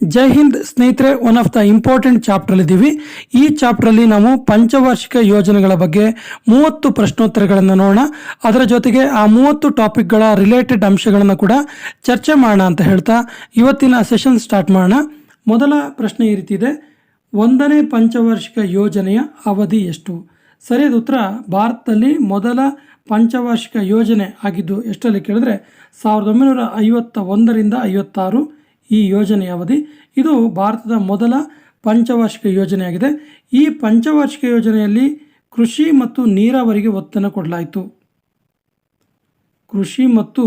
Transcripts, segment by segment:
ಜೈ ಹಿಂದ್ ಸ್ನೇಹಿತರೆ one of the important chapter ಇದ್ದೀವಿ ಈ ಚಾಪ್ಟರಲ್ಲಿ ನಾವು ಪಂಚವಾರ್ಷಿಕ ಯೋಜನೆಗಳ ಬಗ್ಗೆ ಮೂವತ್ತು ಪ್ರಶ್ನೋತ್ತರಗಳನ್ನು ನೋಡೋಣ. ಅದರ ಜೊತೆಗೆ ಆ ಮೂವತ್ತು ಟಾಪಿಕ್ಗಳ ರಿಲೇಟೆಡ್ ಅಂಶಗಳನ್ನು ಕೂಡ ಚರ್ಚೆ ಮಾಡೋಣ ಅಂತ ಹೇಳ್ತಾ ಇವತ್ತಿನ ಸೆಷನ್ ಸ್ಟಾರ್ಟ್ ಮಾಡೋಣ. ಮೊದಲ ಪ್ರಶ್ನೆ ಈ ರೀತಿ ಇದೆ. ಒಂದನೇ ಪಂಚವಾರ್ಷಿಕ ಯೋಜನೆಯ ಅವಧಿ ಎಷ್ಟು? ಸರಿಯಾದ ಉತ್ತರ, ಭಾರತದಲ್ಲಿ ಮೊದಲ ಪಂಚವಾರ್ಷಿಕ ಯೋಜನೆ ಆಗಿದ್ದು ಎಷ್ಟರಲ್ಲಿ ಕೇಳಿದ್ರೆ, ಸಾವಿರದ ಒಂಬೈನೂರ ಐವತ್ತ ಒಂದರಿಂದ ಐವತ್ತಾರು. ಈ ಯೋಜನೆಯ ಅವಧಿ. ಇದು ಭಾರತದ ಮೊದಲ ಪಂಚವಾರ್ಷಿಕ ಯೋಜನೆಯಾಗಿದೆ. ಈ ಪಂಚವಾರ್ಷಿಕ ಯೋಜನೆಯಲ್ಲಿ ಕೃಷಿ ಮತ್ತು ನೀರಾವರಿಗೆ ಒತ್ತನ್ನು ಕೊಡಲಾಯಿತು. ಕೃಷಿ ಮತ್ತು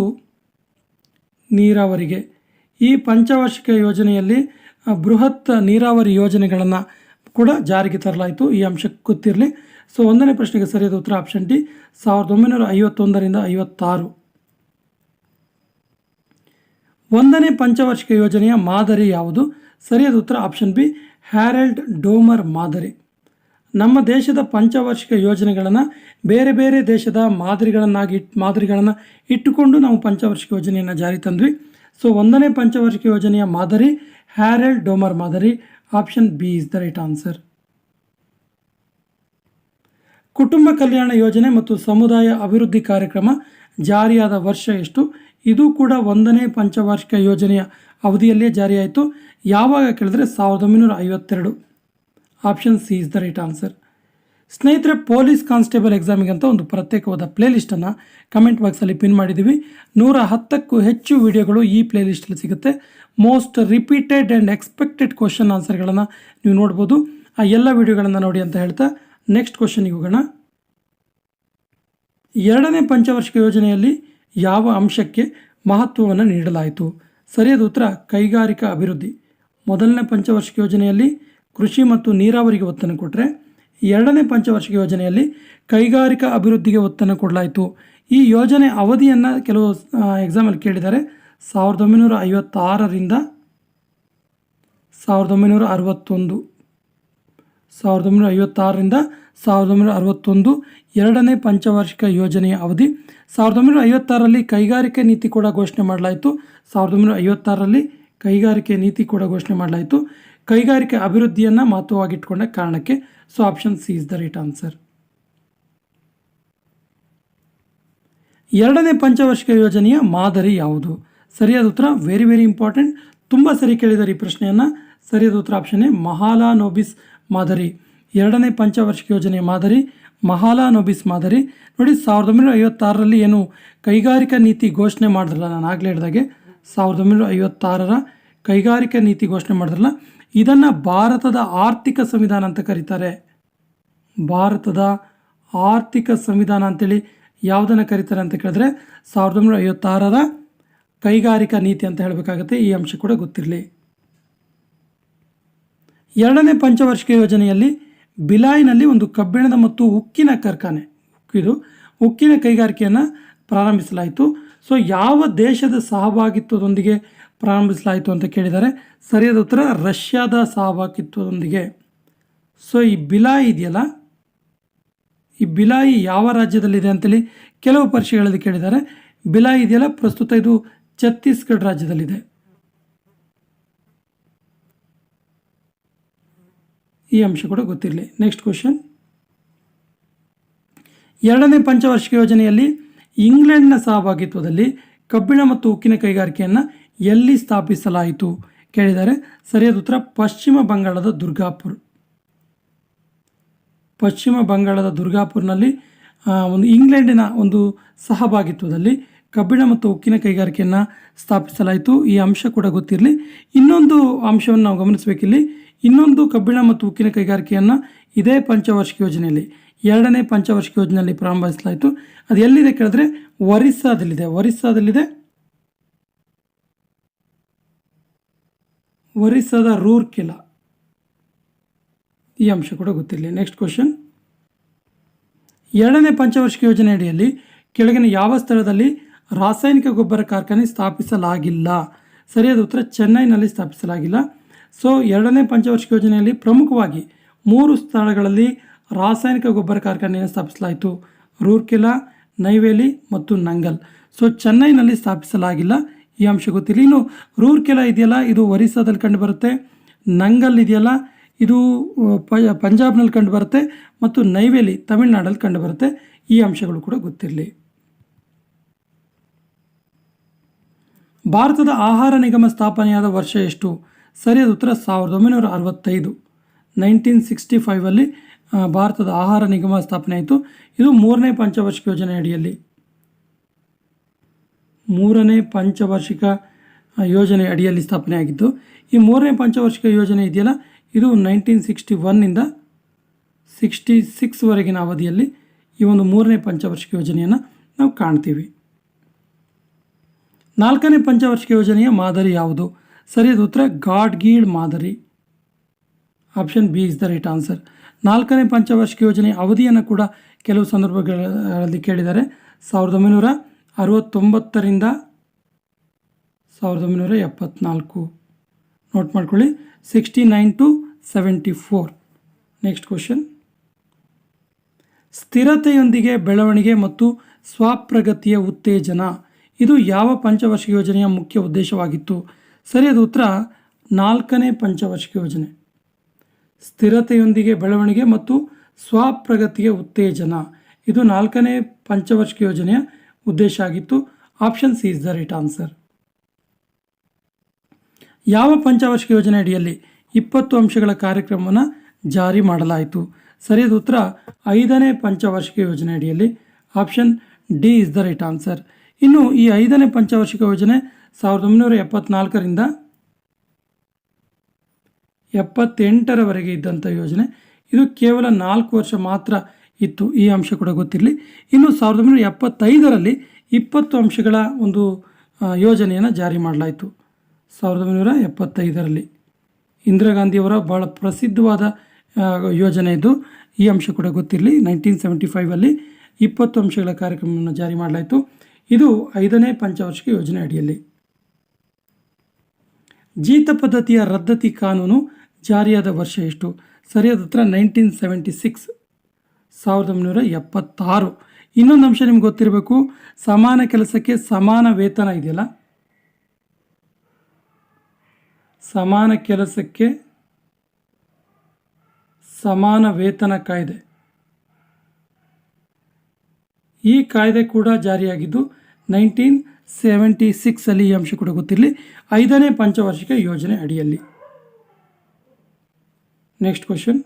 ನೀರಾವರಿಗೆ. ಈ ಪಂಚವಾರ್ಷಿಕ ಯೋಜನೆಯಲ್ಲಿ ಬೃಹತ್ ನೀರಾವರಿ ಯೋಜನೆಗಳನ್ನು ಕೂಡ ಜಾರಿಗೆ ತರಲಾಯಿತು. ಈ ಅಂಶ ಗೊತ್ತಿರಲಿ. ಸೊ ಒಂದನೇ ಪ್ರಶ್ನೆಗೆ ಸರಿಯಾದ ಉತ್ತರ ಆಪ್ಷನ್ ಡಿ ಸಾವಿರದ ಒಂಬೈನೂರ ಐವತ್ತೊಂದರಿಂದ ಐವತ್ತಾರು. ಒಂದನೇ ಪಂಚವಾರ್ಷಿಕ ಯೋಜನೆಯ ಮಾದರಿ ಯಾವುದು? ಸರಿಯಾದ ಉತ್ತರ ಆಪ್ಷನ್ ಬಿ, ಹ್ಯಾರೆಲ್ಡ್ ಡೋಮರ್ ಮಾದರಿ. ನಮ್ಮ ದೇಶದ ಪಂಚವಾರ್ಷಿಕ ಯೋಜನೆಗಳನ್ನು ಬೇರೆ ಬೇರೆ ದೇಶದ ಮಾದರಿಗಳನ್ನಾಗಿ ಇಟ್ ಮಾದರಿಗಳನ್ನು ಇಟ್ಟುಕೊಂಡು ನಾವು ಪಂಚವಾರ್ಷಿಕ ಯೋಜನೆಯನ್ನು ಜಾರಿ ತಂದ್ವಿ. ಸೊ ಒಂದನೇ ಪಂಚವಾರ್ಷಿಕ ಯೋಜನೆಯ ಮಾದರಿ, ಹ್ಯಾರೆಲ್ಡ್ ಡೋಮರ್ ಮಾದರಿ. Option B is the right answer. ಕುಟುಂಬ ಕಲ್ಯಾಣ ಯೋಜನೆ ಮತ್ತು ಸಮುದಾಯ ಅಭಿವೃದ್ಧಿ ಕಾರ್ಯಕ್ರಮ ಜಾರಿಯಾದ ವರ್ಷ ಎಷ್ಟು? ಇದು ಕೂಡ ಒಂದನೇ ಪಂಚವಾರ್ಷಿಕ ಯೋಜನೆಯ ಅವಧಿಯಲ್ಲೇ ಜಾರಿಯಾಯಿತು. ಯಾವಾಗ ಕೇಳಿದ್ರೆ ಸಾವಿರದ ಒಂಬೈನೂರ ಐವತ್ತೆರಡು. Option C is the right answer. ಸ್ನೇಹಿತರೆ, ಪೊಲೀಸ್ ಕಾನ್ಸ್ಟೇಬಲ್ ಎಕ್ಸಾಮಿಗೆ ಅಂತ ಒಂದು ಪ್ರತ್ಯೇಕವಾದ ಪ್ಲೇಲಿಸ್ಟನ್ನು ಕಮೆಂಟ್ ಬಾಕ್ಸಲ್ಲಿ ಪಿನ್ ಮಾಡಿದ್ದೀವಿ ನೂರ ಹತ್ತಕ್ಕೂ ಹೆಚ್ಚು ವಿಡಿಯೋಗಳು ಈ ಪ್ಲೇಲಿಸ್ಟಲ್ಲಿ ಸಿಗುತ್ತೆ. Most repeated and expected question ಆನ್ಸರ್ಗಳನ್ನು ನೀವು ನೋಡ್ಬೋದು. ಆ ಎಲ್ಲ ವಿಡಿಯೋಗಳನ್ನು ನೋಡಿ ಅಂತ ಹೇಳ್ತಾ ನೆಕ್ಸ್ಟ್ ಕ್ವಶನಿಗೆ ಹೋಗೋಣ. ಎರಡನೇ ಪಂಚವಾರ್ಷಿಕ ಯೋಜನೆಯಲ್ಲಿ ಯಾವ ಅಂಶಕ್ಕೆ ಮಹತ್ವವನ್ನು ನೀಡಲಾಯಿತು? ಸರಿಯಾದ ಉತ್ತರ, ಕೈಗಾರಿಕಾ ಅಭಿವೃದ್ಧಿ. ಮೊದಲನೇ ಪಂಚವಾರ್ಷಿಕ ಯೋಜನೆಯಲ್ಲಿ ಕೃಷಿ ಮತ್ತು ನೀರಾವರಿಗೆ ಒತ್ತನ್ನು ಕೊಟ್ಟರೆ ಎರಡನೇ ಪಂಚವಾರ್ಷಿಕ ಯೋಜನೆಯಲ್ಲಿ ಕೈಗಾರಿಕಾ ಅಭಿವೃದ್ಧಿಗೆ ಒತ್ತನ್ನು ಕೊಡಲಾಯಿತು. ಈ ಯೋಜನೆ ಅವಧಿಯನ್ನು ಕೆಲವು ಎಕ್ಸಾಮಲ್ಲಿ ಕೇಳಿದ್ದಾರೆ. ಸಾವಿರದ ಒಂಬೈನೂರ ಐವತ್ತಾರರಿಂದ ಸಾವಿರದ ಒಂಬೈನೂರ ಅರವತ್ತೊಂದು. ಸಾವಿರದ ಒಂಬೈನೂರ ಐವತ್ತಾರರಿಂದ ಸಾವಿರದ ಒಂಬೈನೂರ ಅರವತ್ತೊಂದು ಎರಡನೇ ಪಂಚವಾರ್ಷಿಕ ಯೋಜನೆಯ ಅವಧಿ. ಸಾವಿರದ ಒಂಬೈನೂರ ಐವತ್ತಾರರಲ್ಲಿ ಕೈಗಾರಿಕೆ ನೀತಿ ಕೂಡ ಘೋಷಣೆ ಮಾಡಲಾಯಿತು. ಸಾವಿರದ ಒಂಬೈನೂರ ಐವತ್ತಾರರಲ್ಲಿ ಕೈಗಾರಿಕೆ ನೀತಿ ಕೂಡ ಘೋಷಣೆ ಮಾಡಲಾಯಿತು. ಕೈಗಾರಿಕೆ ಅಭಿವೃದ್ಧಿಯನ್ನು ಮಹತ್ವವಾಗಿಟ್ಕೊಂಡ ಕಾರಣಕ್ಕೆ so option C is the right answer. ಎರಡನೇ ಪಂಚವಾರ್ಷಿಕ ಯೋಜನೆಯ ಮಾದರಿ ಯಾವುದು? ಸರಿಯಾದ ಉತ್ತರ ವೆರಿ ವೆರಿ ಇಂಪಾರ್ಟೆಂಟ್ ತುಂಬ ಸರಿ ಕೇಳಿದ್ದಾರೆ ಈ ಪ್ರಶ್ನೆಯನ್ನು. ಸರಿಯಾದ ಉತ್ತರ ಆಪ್ಷನ್ ಎ, ಮಹಾಲಾನೋಬಿಸ್ ಮಾದರಿ. ಎರಡನೇ ಪಂಚವಾರ್ಷಿಕ ಯೋಜನೆಯ ಮಾದರಿ ಮಹಾಲಾನೊಬಿಸ್ ಮಾದರಿ. ನೋಡಿ, ಸಾವಿರದ ಒಂಬೈನೂರ ಐವತ್ತಾರರಲ್ಲಿ ಏನು ಕೈಗಾರಿಕಾ ನೀತಿ ಘೋಷಣೆ ಮಾಡಿದ್ರಲ್ಲ, ನಾನು ಆಗಲೇ ಹೇಳಿದಾಗೆ, ಸಾವಿರದ ಒಂಬೈನೂರ ಐವತ್ತಾರರ ಕೈಗಾರಿಕಾ ನೀತಿ ಘೋಷಣೆ ಮಾಡಿದ್ರಲ್ಲ, ಇದನ್ನು ಭಾರತದ ಆರ್ಥಿಕ ಸಂವಿಧಾನ ಅಂತ ಕರೀತಾರೆ. ಭಾರತದ ಆರ್ಥಿಕ ಸಂವಿಧಾನ ಅಂತೇಳಿ ಯಾವುದನ್ನು ಕರೀತಾರೆ ಅಂತ ಕೇಳಿದ್ರೆ, ಸಾವಿರದ ಒಂಬೈನೂರ ಐವತ್ತಾರರ ಕೈಗಾರಿಕಾ ನೀತಿ ಅಂತ ಹೇಳಬೇಕಾಗುತ್ತೆ, ಈ ಅಂಶ ಕೂಡ ಗೊತ್ತಿರಲಿ. ಎರಡನೇ ಪಂಚವಾರ್ಷಿಕ ಯೋಜನೆಯಲ್ಲಿ ಬಿಲಾಯಿನಲ್ಲಿ ಒಂದು ಕಬ್ಬಿಣದ ಮತ್ತು ಉಕ್ಕಿನ ಕಾರ್ಖಾನೆ, ಇದು ಉಕ್ಕಿನ ಕೈಗಾರಿಕೆಯನ್ನು ಪ್ರಾರಂಭಿಸಲಾಯಿತು. ಸೊ ಯಾವ ದೇಶದ ಸಹಭಾಗಿತ್ವದೊಂದಿಗೆ ಪ್ರಾರಂಭಿಸಲಾಯಿತು ಅಂತ ಕೇಳಿದರೆ, ಸರಿಯಾದ ಉತ್ತರ ರಷ್ಯಾದ ಸಹಭಾಗಿತ್ವದೊಂದಿಗೆ. ಸೊ ಈ ಬಿಲಾಯಿ ಇದೆಯಲ್ಲ? ಈ ಬಿಲಾಯಿ ಯಾವ ರಾಜ್ಯದಲ್ಲಿದೆ ಅಂತೇಳಿ ಕೆಲವು ಪರೀಕ್ಷೆಗಳಲ್ಲಿ ಕೇಳಿದ್ದಾರೆ. ಬಿಲಾಯಿ ಇದೆಯಲ್ಲ? ಪ್ರಸ್ತುತ ಇದು ಛತ್ತೀಸ್ಗಢ ರಾಜ್ಯದಲ್ಲಿದೆ. ಈ ಅಂಶ ಕೂಡ ಗೊತ್ತಿರಲಿ. ನೆಕ್ಸ್ಟ್ ಕ್ವಶನ್ ಎರಡನೇ ಪಂಚವಾರ್ಷಿಕ ಯೋಜನೆಯಲ್ಲಿ ಇಂಗ್ಲೆಂಡ್ನ ಸಹಭಾಗಿತ್ವದಲ್ಲಿ ಕಬ್ಬಿಣ ಮತ್ತು ಉಕ್ಕಿನ ಕೈಗಾರಿಕೆಯನ್ನು ಎಲ್ಲಿ ಸ್ಥಾಪಿಸಲಾಯಿತು? ಕೇಳಿದರೆ ಸರಿಯಾದ ಉತ್ತರ, ಪಶ್ಚಿಮ ಬಂಗಾಳದ ದುರ್ಗಾಪುರ್. ಪಶ್ಚಿಮ ಬಂಗಾಳದ ದುರ್ಗಾಪುರ್ನಲ್ಲಿ ಒಂದು ಇಂಗ್ಲೆಂಡಿನ ಒಂದು ಸಹಭಾಗಿತ್ವದಲ್ಲಿ ಕಬ್ಬಿಣ ಮತ್ತು ಉಕ್ಕಿನ ಕೈಗಾರಿಕೆಯನ್ನು ಸ್ಥಾಪಿಸಲಾಯಿತು. ಈ ಅಂಶ ಕೂಡ ಗೊತ್ತಿರಲಿ. ಇನ್ನೊಂದು ಅಂಶವನ್ನು ನಾವು ಗಮನಿಸಬೇಕಿಲ್ಲಿ. ಇನ್ನೊಂದು ಕಬ್ಬಿಣ ಮತ್ತು ಉಕ್ಕಿನ ಕೈಗಾರಿಕೆಯನ್ನು ಇದೇ ಪಂಚವಾರ್ಷಿಕ ಯೋಜನೆಯಲ್ಲಿ, ಎರಡನೇ ಪಂಚವಾರ್ಷಿಕ ಯೋಜನೆಯಲ್ಲಿ ಪ್ರಾರಂಭಿಸಲಾಯಿತು. ಅದು ಎಲ್ಲಿದೆ ಕೇಳಿದ್ರೆ ಒರಿಸ್ಸಾದಲ್ಲಿದೆ. ಒರಿಸ್ಸಾದಲ್ಲಿದೆ. ಒರಿಸ್ಸಾದ ರೂರ್ಕೆಲ. ಈ ಅಂಶ ಕೂಡ ಗೊತ್ತಿರಲಿ. ನೆಕ್ಸ್ಟ್ ಕ್ವಶನ್ ಎರಡನೇ ಪಂಚವಾರ್ಷಿಕ ಯೋಜನೆ ಅಡಿಯಲ್ಲಿ ಕೆಳಗಿನ ಯಾವ ಸ್ಥಳದಲ್ಲಿ ರಾಸಾಯನಿಕ ಗೊಬ್ಬರ ಕಾರ್ಖಾನೆ ಸ್ಥಾಪಿಸಲಾಗಿಲ್ಲ. ಸರಿಯಾದ ಉತ್ತರ ಚೆನ್ನೈನಲ್ಲಿ ಸ್ಥಾಪಿಸಲಾಗಿಲ್ಲ. ಸೊ ಎರಡನೇ ಪಂಚವಾರ್ಷಿಕ ಯೋಜನೆಯಲ್ಲಿ ಪ್ರಮುಖವಾಗಿ ಮೂರು ಸ್ಥಳಗಳಲ್ಲಿ ರಾಸಾಯನಿಕ ಗೊಬ್ಬರ ಕಾರ್ಖಾನೆಯನ್ನು ಸ್ಥಾಪಿಸಲಾಯಿತು. ರೂರ್ಕೆಲಾ, ನೈವೇಲಿ ಮತ್ತು ನಂಗಲ್. ಸೊ ಚೆನ್ನೈನಲ್ಲಿ ಸ್ಥಾಪಿಸಲಾಗಿಲ್ಲ. ಈ ಅಂಶ ಗೊತ್ತಿಲ್ಲ. ಇನ್ನು ರೂರ್ಕೆಲಾ ಇದೆಯಲ್ಲ, ಇದು ಒರಿಸ್ಸಾದಲ್ಲಿ ಕಂಡುಬರುತ್ತೆ. ನಂಗಲ್ ಇದೆಯಲ್ಲ, ಇದು ಪಂಜಾಬ್ನಲ್ಲಿ ಕಂಡುಬರುತ್ತೆ. ಮತ್ತು ನೈವೇಲಿ ತಮಿಳ್ನಾಡಲ್ಲಿ ಕಂಡುಬರುತ್ತೆ. ಈ ಅಂಶಗಳು ಕೂಡ ಗೊತ್ತಿರಲಿ. ಭಾರತದ ಆಹಾರ ನಿಗಮ ಸ್ಥಾಪನೆಯಾದ ವರ್ಷ ಎಷ್ಟು? ಸರಿಯಾದ ಉತ್ತರ ಸಾವಿರದ ಒಂಬೈನೂರ ಅರವತ್ತೈದು. ನೈನ್ಟೀನ್ ಸಿಕ್ಸ್ಟಿ ಫೈವಲ್ಲಿ ಭಾರತದ ಆಹಾರ ನಿಗಮ ಸ್ಥಾಪನೆ ಆಯಿತು. ಇದು ಮೂರನೇ ಪಂಚವಾರ್ಷಿಕ ಯೋಜನೆ ಅಡಿಯಲ್ಲಿ ಮೂರನೇ ಪಂಚವಾರ್ಷಿಕ ಯೋಜನೆ ಅಡಿಯಲ್ಲಿ ಸ್ಥಾಪನೆ ಆಗಿದ್ದು, ಈ ಮೂರನೇ ಪಂಚವಾರ್ಷಿಕ ಯೋಜನೆ ಇದೆಯಲ್ಲ? ಇದು ನೈನ್ಟೀನ್ ಸಿಕ್ಸ್ಟಿ ಒನ್ನಿಂದ ಸಿಕ್ಸ್ಟಿ ಸಿಕ್ಸ್ವರೆಗಿನ ಅವಧಿಯಲ್ಲಿ ಈ ಒಂದು ಮೂರನೇ ಪಂಚವಾರ್ಷಿಕ ಯೋಜನೆಯನ್ನು ನಾವು ಕಾಣ್ತೀವಿ. ನಾಲ್ಕನೇ ಪಂಚವಾರ್ಷಿಕ ಯೋಜನೆಯ ಮಾದರಿ ಯಾವುದು? ಸರಿಯಾದ ಉತ್ತರ ಗಾಡ್ ಗಾಡ್ಗೀಳ್ ಮಾದರಿ. Option B is the right answer. ನಾಲ್ಕನೇ ಪಂಚವಾರ್ಷಿಕ ಯೋಜನೆಯ ಅವಧಿಯನ್ನು ಕೂಡ ಕೆಲವು ಸಂದರ್ಭಗಳಲ್ಲಿ ಕೇಳಿದ್ದಾರೆ. ಸಾವಿರದ ಒಂಬೈನೂರ ಅರವತ್ತೊಂಬತ್ತರಿಂದ ಸಾವಿರದ ಒಂಬೈನೂರ ಎಪ್ಪತ್ನಾಲ್ಕು. ನೋಟ್ ಮಾಡ್ಕೊಳ್ಳಿ. Sixty nine to seventy four next question ಸ್ಥಿರತೆಯೊಂದಿಗೆ ಬೆಳವಣಿಗೆ ಮತ್ತು ಸ್ವಪ್ರಗತಿಯ ಉತ್ತೇಜನ. ಇದು ಯಾವ ಪಂಚವಾರ್ಷಿಕ ಯೋಜನೆಯ ಮುಖ್ಯ ಉದ್ದೇಶವಾಗಿತ್ತು? ಸರಿಯಾದ ಉತ್ತರ. ನಾಲ್ಕನೇ ಪಂಚವಾರ್ಷಿಕ ಯೋಜನೆ. ಸ್ಥಿರತೆಯೊಂದಿಗೆ ಬೆಳವಣಿಗೆ ಮತ್ತು ಸ್ವಪ್ರಗತಿಯ ಉತ್ತೇಜನ. ಇದು ನಾಲ್ಕನೇ ಪಂಚವಾರ್ಷಿಕ ಯೋಜನೆಯ ಉದ್ದೇಶ ಆಗಿತ್ತು. Option C is the right answer. ಯಾವ ಪಂಚವಾರ್ಷಿಕ ಯೋಜನೆ ಅಡಿಯಲ್ಲಿ ಇಪ್ಪತ್ತು ಅಂಶಗಳ ಕಾರ್ಯಕ್ರಮವನ್ನು ಜಾರಿ ಮಾಡಲಾಯಿತು? ಸರಿಯಾದ ಉತ್ತರ. ಐದನೇ ಪಂಚವಾರ್ಷಿಕ ಯೋಜನೆ ಅಡಿಯಲ್ಲಿ option D is the right answer. ಇನ್ನು ಈ ಐದನೇ ಪಂಚವಾರ್ಷಿಕ ಯೋಜನೆ ಸಾವಿರದ ಒಂಬೈನೂರ ಎಪ್ಪತ್ನಾಲ್ಕರಿಂದ ಎಪ್ಪತ್ತೆಂಟರವರೆಗೆ ಇದ್ದಂಥ ಯೋಜನೆ. ಇದು ಕೇವಲ ನಾಲ್ಕು ವರ್ಷ ಮಾತ್ರ ಇತ್ತು, ಈ ಅಂಶ ಕೂಡ ಗೊತ್ತಿರಲಿ. ಇನ್ನು ಸಾವಿರದ ಒಂಬೈನೂರ ಎಪ್ಪತ್ತೈದರಲ್ಲಿ ಇಪ್ಪತ್ತು ಅಂಶಗಳ ಒಂದು ಯೋಜನೆಯನ್ನು ಜಾರಿ ಮಾಡಲಾಯಿತು, ಸಾವಿರದ ಒಂಬೈನೂರ ಎಪ್ಪತ್ತೈದರಲ್ಲಿ. ಇಂದಿರಾ ಗಾಂಧಿಯವರ ಭಾಳ ಪ್ರಸಿದ್ಧವಾದ ಯೋಜನೆ ಇದು, ಈ ಅಂಶ ಕೂಡ ಗೊತ್ತಿರಲಿ. ನೈನ್ಟೀನ್ ಸೆವೆಂಟಿ ಫೈವಲ್ಲಿ ಇಪ್ಪತ್ತು ಅಂಶಗಳ ಕಾರ್ಯಕ್ರಮವನ್ನು ಜಾರಿ ಮಾಡಲಾಯಿತು. ಇದು ಐದನೇ ಪಂಚವಾರ್ಷಿಕ ಯೋಜನೆ ಅಡಿಯಲ್ಲಿ. ಜೀತ ಪದ್ಧತಿಯ ರದ್ದತಿ ಕಾನೂನು ಜಾರಿಯಾದ ವರ್ಷ ಎಷ್ಟು? ಸರಿಯಾದ ಹತ್ರ ನೈನ್ಟೀನ್ ಸೆವೆಂಟಿ ಸಿಕ್ಸ್, ಸಾವಿರದ ಒಂಬೈನೂರ ಎಪ್ಪತ್ತಾರು. ಇನ್ನೊಂದು ಅಂಶ ನಿಮ್ಗೆ ಗೊತ್ತಿರಬೇಕು, ಸಮಾನ ಕೆಲಸಕ್ಕೆ ಸಮಾನ ವೇತನ ಇದೆಯಲ್ಲ? ಸಮಾನ ಕೆಲಸಕ್ಕೆ ಸಮಾನ ವೇತನ ಕಾಯ್ದೆ. ಈ ಕಾಯ್ದೆ ಕೂಡ ಜಾರಿಯಾಗಿದ್ದು ನೈನ್ಟೀನ್ ಸೆವೆಂಟಿ ಸಿಕ್ಸಲ್ಲಿ ಈ ಅಂಶ ಕೂಡ ಗೊತ್ತಿರಲಿ. ಐದನೇ ಪಂಚವಾರ್ಷಿಕ ಯೋಜನೆ ಅಡಿಯಲ್ಲಿ. ನೆಕ್ಸ್ಟ್ ಕ್ವಶನ್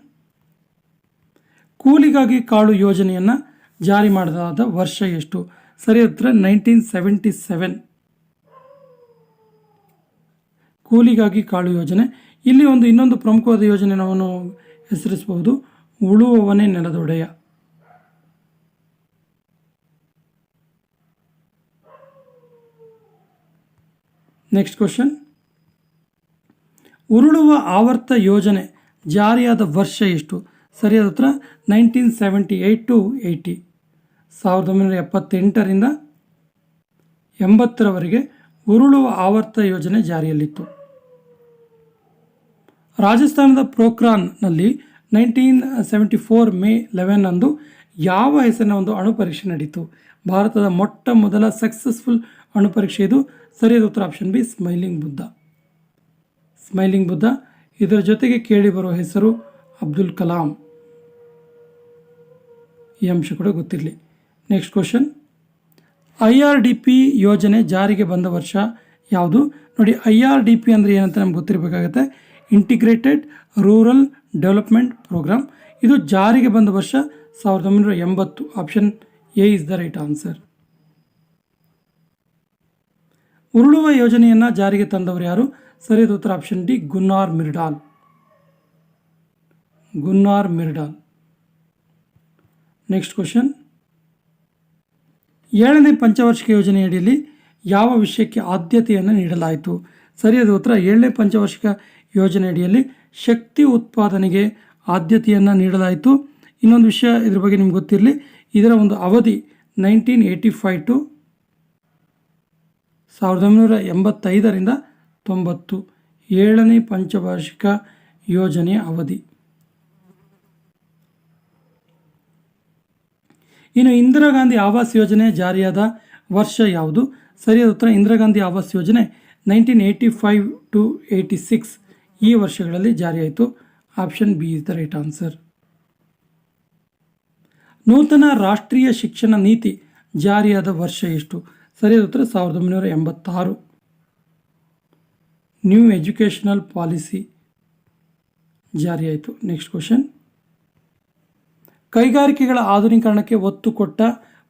ಕೂಲಿಗಾಗಿ ಕಾಳು ಯೋಜನೆಯನ್ನು ಜಾರಿ ಮಾಡಲಾದ ವರ್ಷ ಎಷ್ಟು? ಸರಿ, ಹತ್ರ ನೈನ್ಟೀನ್ ಸೆವೆಂಟಿ ಸೆವೆನ್. ಕೂಲಿಗಾಗಿ ಕಾಳು ಯೋಜನೆ. ಇಲ್ಲಿ ಒಂದು ಇನ್ನೊಂದು ಪ್ರಮುಖವಾದ ಯೋಜನೆ ನಾವು ಹೆಸರಿಸಬಹುದು. ಉಳುವವನೇ ನೆಲದೊಡೆಯ. ನೆಕ್ಸ್ಟ್ ಕ್ವಶನ್ ಉರುಳುವ ಆವರ್ತ ಯೋಜನೆ ಜಾರಿಯಾದ ವರ್ಷ ಎಷ್ಟು? ಸರಿಯಾದ ಹತ್ರ nineteen seventy eight to eighty ಸಾವಿರದ ಒಂಬೈನೂರ ಎಪ್ಪತ್ತೆಂಟರಿಂದ ಎಂಬತ್ತರವರೆಗೆ ಉರುಳುವ ಆವರ್ತ ಯೋಜನೆ ಜಾರಿಯಲ್ಲಿತ್ತು. ರಾಜಸ್ಥಾನದ ಪ್ರೋಕ್ರಾನ್ನಲ್ಲಿ nineteen seventy four May eleven ಅಂದು ಯಾವ ಹೆಸರಿನ ಒಂದು ಅಣು ಪರೀಕ್ಷೆ ನಡೀತು? ಭಾರತದ ಮೊಟ್ಟ ಮೊದಲ ಸಕ್ಸಸ್ಫುಲ್ ಅಣು ಪರೀಕ್ಷೆ ಇದು ಸರಿಯಾದ ಉತ್ತರ option B smiling Buddha smiling Buddha ಇದರ ಜೊತೆಗೆ ಕೇಳಿ ಬರುವ ಹೆಸರು ಅಬ್ದುಲ್ ಕಲಾಂ ಈ ಅಂಶ ಕೂಡ ಗೊತ್ತಿರಲಿ. Next question I R D P ಯೋಜನೆ ಜಾರಿಗೆ ಬಂದ ವರ್ಷ ಯಾವುದು? ನೋಡಿ ಐ ಆರ್ ಡಿ ಪಿ ಅಂದರೆ ಏನಂತ ನಮ್ಗೆ ಗೊತ್ತಿರಬೇಕಾಗತ್ತೆ. ಇಂಟಿಗ್ರೇಟೆಡ್ ರೂರಲ್ ಡೆವಲಪ್ಮೆಂಟ್ ಪ್ರೋಗ್ರಾಮ್ ಇದು ಜಾರಿಗೆ ಬಂದ ವರ್ಷ ಸಾವಿರದ ಒಂಬೈನೂರ ಎಂಬತ್ತು. Option A is the right answer ಉರುಳುವ ಯೋಜನೆಯನ್ನು ಜಾರಿಗೆ ತಂದವರು ಯಾರು? ಸರಿಯಾದ ಉತ್ತರ option D Gunnar Myrdal Gunnar Myrdal next question ಏಳನೇ ಪಂಚವಾರ್ಷಿಕ ಯೋಜನೆಯಡಿಯಲ್ಲಿ ಯಾವ ವಿಷಯಕ್ಕೆ ಆದ್ಯತೆಯನ್ನು ನೀಡಲಾಯಿತು? ಸರಿಯಾದ ಉತ್ತರ ಏಳನೇ ಪಂಚವಾರ್ಷಿಕ ಯೋಜನೆಯಡಿಯಲ್ಲಿ ಶಕ್ತಿ ಉತ್ಪಾದನೆಗೆ ಆದ್ಯತೆಯನ್ನು ನೀಡಲಾಯಿತು. ಇನ್ನೊಂದು ವಿಷಯ ಇದ್ರ ಬಗ್ಗೆ ನಿಮ್ಗೆ ಗೊತ್ತಿರಲಿ. ಇದರ ಒಂದು ಅವಧಿ ನೈನ್ಟೀನ್ ಏಯ್ಟಿ ಫೈವ್ ಟು ಸಾವಿರದ ಒಂಬೈನೂರ ಎಂಬತ್ತೈದರಿಂದ ತೊಂಬತ್ತು. ಏಳನೇ ಪಂಚವಾರ್ಷಿಕ ಯೋಜನೆಯ ಅವಧಿ. ಇನ್ನು ಇಂದಿರಾ ಗಾಂಧಿ ಆವಾಸ್ ಯೋಜನೆ ಜಾರಿಯಾದ ವರ್ಷ ಯಾವುದು? ಸರಿಯಾದ ಉತ್ತರ ಇಂದಿರಾ ಗಾಂಧಿ ಆವಾಸ್ ಯೋಜನೆ nineteen eighty five to eighty six. ಈ ವರ್ಷಗಳಲ್ಲಿ ಜಾರಿಯಾಯಿತು. Option B is the right answer. ನೂತನ ರಾಷ್ಟ್ರೀಯ ಶಿಕ್ಷಣ ನೀತಿ ಜಾರಿಯಾದ ವರ್ಷ ಎಷ್ಟು? ಸರಿಯಾದ ಉತ್ತರ ಸಾವಿರದ ಒಂಬೈನೂರ ಎಂಬತ್ತಾರು. ನ್ಯೂ ಎಜುಕೇಷನಲ್ ಪಾಲಿಸಿ ಜಾರಿಯಾಯಿತು. ನೆಕ್ಸ್ಟ್ ಕ್ವಶನ್ ಕೈಗಾರಿಕೆಗಳ ಆಧುನೀಕರಣಕ್ಕೆ ಒತ್ತು ಕೊಟ್ಟ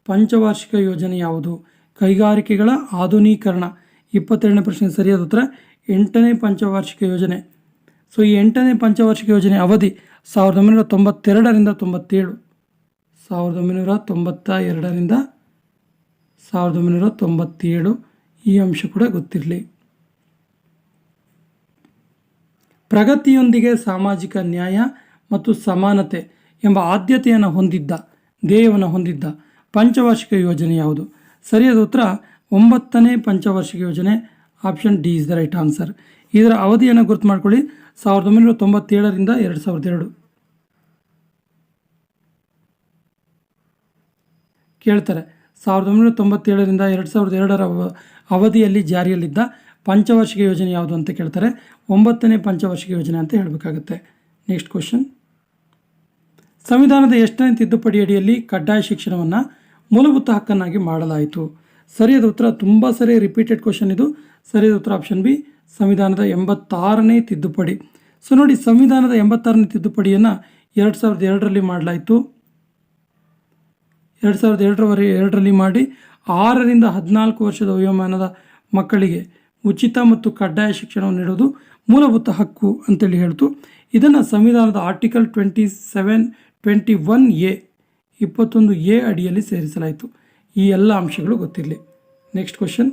ಪಂಚವಾರ್ಷಿಕ ಯೋಜನೆ ಯಾವುದು? ಕೈಗಾರಿಕೆಗಳ ಆಧುನೀಕರಣ. ಇಪ್ಪತ್ತೆರಡನೇ ಪ್ರಶ್ನೆ ಸರಿಯಾದ ಉತ್ತರ ಎಂಟನೇ ಪಂಚವಾರ್ಷಿಕ ಯೋಜನೆ. ಸೊ ಈ ಎಂಟನೇ ಪಂಚವಾರ್ಷಿಕ ಯೋಜನೆ ಅವಧಿ ಸಾವಿರದ ಒಂಬೈನೂರ ತೊಂಬತ್ತೆರಡರಿಂದ ತೊಂಬತ್ತೇಳು. ಸಾವಿರದ ಒಂಬೈನೂರ ತೊಂಬತ್ತ ಎರಡರಿಂದ ಸಾವಿರದ ಒಂಬೈನೂರ ತೊಂಬತ್ತೇಳು, ಈ ಅಂಶ ಕೂಡ ಗೊತ್ತಿರಲಿ. ಪ್ರಗತಿಯೊಂದಿಗೆ ಸಾಮಾಜಿಕ ನ್ಯಾಯ ಮತ್ತು ಸಮಾನತೆ ಎಂಬ ಆದ್ಯತೆಯನ್ನು ಹೊಂದಿದ್ದ, ಧ್ಯೇಯವನ್ನು ಹೊಂದಿದ್ದ ಪಂಚವಾರ್ಷಿಕ ಯೋಜನೆ ಯಾವುದು? ಸರಿಯಾದ ಉತ್ತರ, ಒಂಬತ್ತನೇ ಪಂಚವಾರ್ಷಿಕ ಯೋಜನೆ, option D is the right answer. ಇದರ ಅವಧಿಯನ್ನು ಗುರುತು ಮಾಡಿಕೊಳ್ಳಿ, ಸಾವಿರದ ಒಂಬೈನೂರ ತೊಂಬತ್ತೇಳರಿಂದ ಎರಡು ಸಾವಿರದ ಎರಡು. ಕೇಳ್ತಾರೆ ಸಾವಿರದ ಒಂಬೈನೂರ ತೊಂಬತ್ತೇಳರಿಂದ ಎರಡು ಸಾವಿರದ ಎರಡರ ಅವ- ಅವಧಿಯಲ್ಲಿ ಜಾರಿಯಲ್ಲಿದ್ದ ಪಂಚವಾರ್ಷಿಕ ಯೋಜನೆ ಯಾವುದು ಅಂತ ಕೇಳ್ತಾರೆ. ಒಂಬತ್ತನೇ ಪಂಚವಾರ್ಷಿಕ ಯೋಜನೆ ಅಂತ ಹೇಳಬೇಕಾಗುತ್ತೆ. ನೆಕ್ಸ್ಟ್ ಕ್ವಶನ್ ಸಂವಿಧಾನದ ಎಷ್ಟನೇ ತಿದ್ದುಪಡಿ ಅಡಿಯಲ್ಲಿ ಕಡ್ಡಾಯ ಶಿಕ್ಷಣವನ್ನು ಮೂಲಭೂತ ಹಕ್ಕನ್ನಾಗಿ ಮಾಡಲಾಯಿತು? ಸರಿಯಾದ ಉತ್ತರ, ತುಂಬ ಸರಿ ರಿಪೀಟೆಡ್ ಕ್ವಶನ್ ಇದು. ಸರಿಯಾದ ಉತ್ತರ ಆಪ್ಷನ್ ಬಿ ಸಂವಿಧಾನದ ಎಂಬತ್ತಾರನೇ ತಿದ್ದುಪಡಿ. ಸೊ ನೋಡಿ, ಸಂವಿಧಾನದ ಎಂಬತ್ತಾರನೇ ತಿದ್ದುಪಡಿಯನ್ನು ಎರಡು ಸಾವಿರದ ಎರಡರಲ್ಲಿ ಮಾಡಲಾಯಿತು. ಎರಡು ಸಾವಿರದ ಎರಡರವರೆ ಎರಡರಲ್ಲಿ ಮಾಡಿ ಆರರಿಂದ ಹದಿನಾಲ್ಕು ವರ್ಷದ ವಯೋಮಾನದ ಮಕ್ಕಳಿಗೆ ಉಚಿತ ಮತ್ತು ಕಡ್ಡಾಯ ಶಿಕ್ಷಣವನ್ನು ನೀಡೋದು ಮೂಲಭೂತ ಹಕ್ಕು ಅಂತೇಳಿ ಹೇಳ್ತು. ಇದನ್ನು ಸಂವಿಧಾನದ article twenty seven, twenty one A, ಇಪ್ಪತ್ತೊಂದು ಎ ಅಡಿಯಲ್ಲಿ ಸೇರಿಸಲಾಯಿತು. ಈ ಎಲ್ಲ ಅಂಶಗಳು ಗೊತ್ತಿರಲಿ. ನೆಕ್ಸ್ಟ್ ಕ್ವಶನ್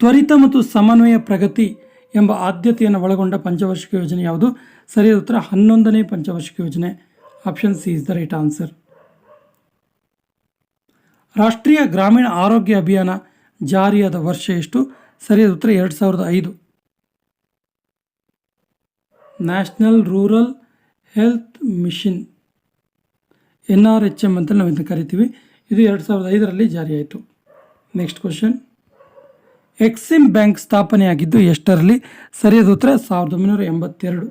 ತ್ವರಿತ ಮತ್ತು ಸಮನ್ವಯ ಪ್ರಗತಿ ಎಂಬ ಆದ್ಯತೆಯನ್ನು ಒಳಗೊಂಡ ಪಂಚವಾರ್ಷಿಕ ಯೋಜನೆ ಯಾವುದು? ಸರಿಯಾದ ಉತ್ತರ, ಹನ್ನೊಂದನೇ ಪಂಚವಾರ್ಷಿಕ ಯೋಜನೆ. Option C is the right answer ರಾಷ್ಟ್ರೀಯ ಗ್ರಾಮೀಣ ಆರೋಗ್ಯ ಅಭಿಯಾನ ಜಾರಿಯಾದ ವರ್ಷ ಎಷ್ಟು? ಸರಿಯಾದ ಉತ್ತರ ಎರಡು ಸಾವಿರದ ಐದು. National rural health mission N R H M ಅಂತ ನಾವು ಇದನ್ನು ಕರಿತೀವಿ. ಇದು ಎರಡು ಸಾವಿರದ ಐದರಲ್ಲಿ ಜಾರಿಯಾಯಿತು. Next question. ಎಕ್ಸಿಮ್ ಬ್ಯಾಂಕ್ ಸ್ಥಾಪನೆಯಾಗಿದ್ದು ಎಷ್ಟರಲ್ಲಿ? ಸರಿಯಾದ ಉತ್ತರ ಸಾವಿರದ ಒಂಬೈನೂರ ಎಂಬತ್ತೆರಡು,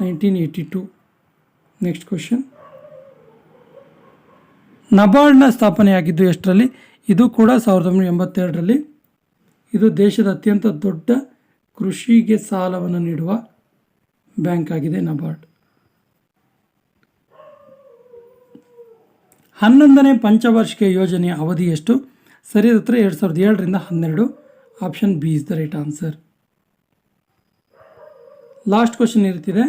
nineteen eighty two. Next question. ನಬಾರ್ಡ್ನ ಸ್ಥಾಪನೆಯಾಗಿದ್ದು ಎಷ್ಟರಲ್ಲಿ? ಇದು ಕೂಡ ಸಾವಿರದ ಒಂಬೈನೂರ ಎಂಬತ್ತೆರಡರಲ್ಲಿ. ಇದು ದೇಶದ ಅತ್ಯಂತ ದೊಡ್ಡ ಕೃಷಿಗೆ ಸಾಲವನ್ನು ನೀಡುವ ಬ್ಯಾಂಕ್ ಆಗಿದೆ ನಬಾರ್ಡ್ ಹನ್ನೊಂದನೇ ಪಂಚವಾರ್ಷಿಕ ಯೋಜನೆಯ ಅವಧಿ ಎಷ್ಟು? ಸರಿ ಹತ್ರ ಎರಡು ಸಾವಿರದ ಏಳರಿಂದ ಹನ್ನೆರಡು. Option B is the right answer. Last question ಇರುತ್ತಿದೆ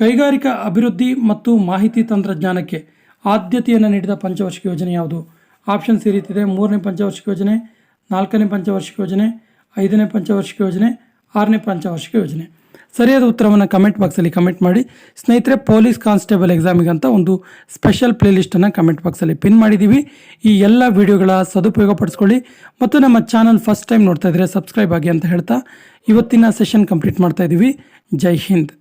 ಕೈಗಾರಿಕಾ ಅಭಿವೃದ್ಧಿ ಮತ್ತು ಮಾಹಿತಿ ತಂತ್ರಜ್ಞಾನಕ್ಕೆ ಆದ್ಯತೆಯನ್ನು ನೀಡಿದ ಪಂಚವಾರ್ಷಿಕ ಯೋಜನೆ ಯಾವುದು? ಆಪ್ಷನ್ಸ್ ಈ ರೀತಿದೆ. ಮೂರನೇ ಪಂಚವಾರ್ಷಿಕ ಯೋಜನೆ, ನಾಲ್ಕನೇ ಪಂಚವಾರ್ಷಿಕ ಯೋಜನೆ, ಐದನೇ ಪಂಚವಾರ್ಷಿಕ ಯೋಜನೆ, ಆರನೇ ಪಂಚವಾರ್ಷಿಕ ಯೋಜನೆ. ಸರಿಯಾದ ಉತ್ತರವನ್ನು ಕಮೆಂಟ್ ಬಾಕ್ಸಲ್ಲಿ ಕಮೆಂಟ್ ಮಾಡಿ. ಸ್ನೇಹಿತರೆ ಪೊಲೀಸ್ ಕಾನ್ಸ್ಟೇಬಲ್ ಎಕ್ಸಾಮಿಗಂತ ಒಂದು ಸ್ಪೆಷಲ್ ಪ್ಲೇಲಿಸ್ಟನ್ನು ಕಮೆಂಟ್ ಬಾಕ್ಸಲ್ಲಿ ಪಿನ್ ಮಾಡಿದ್ದೀವಿ ಈ ಎಲ್ಲ ವಿಡಿಯೋಗಳ ಸದುಪಯೋಗ ಪಡಿಸ್ಕೊಳ್ಳಿ. ಮತ್ತು ನಮ್ಮ ಚಾನಲ್ ಫಸ್ಟ್ ಟೈಮ್ ನೋಡ್ತಾ ಇದ್ದರೆ ಸಬ್ಸ್ಕ್ರೈಬ್ ಆಗಿ ಅಂತ ಹೇಳ್ತಾ ಇವತ್ತಿನ ಸೆಷನ್ ಕಂಪ್ಲೀಟ್ ಮಾಡ್ತಾ ಇದ್ದೀವಿ ಜೈ ಹಿಂದ್.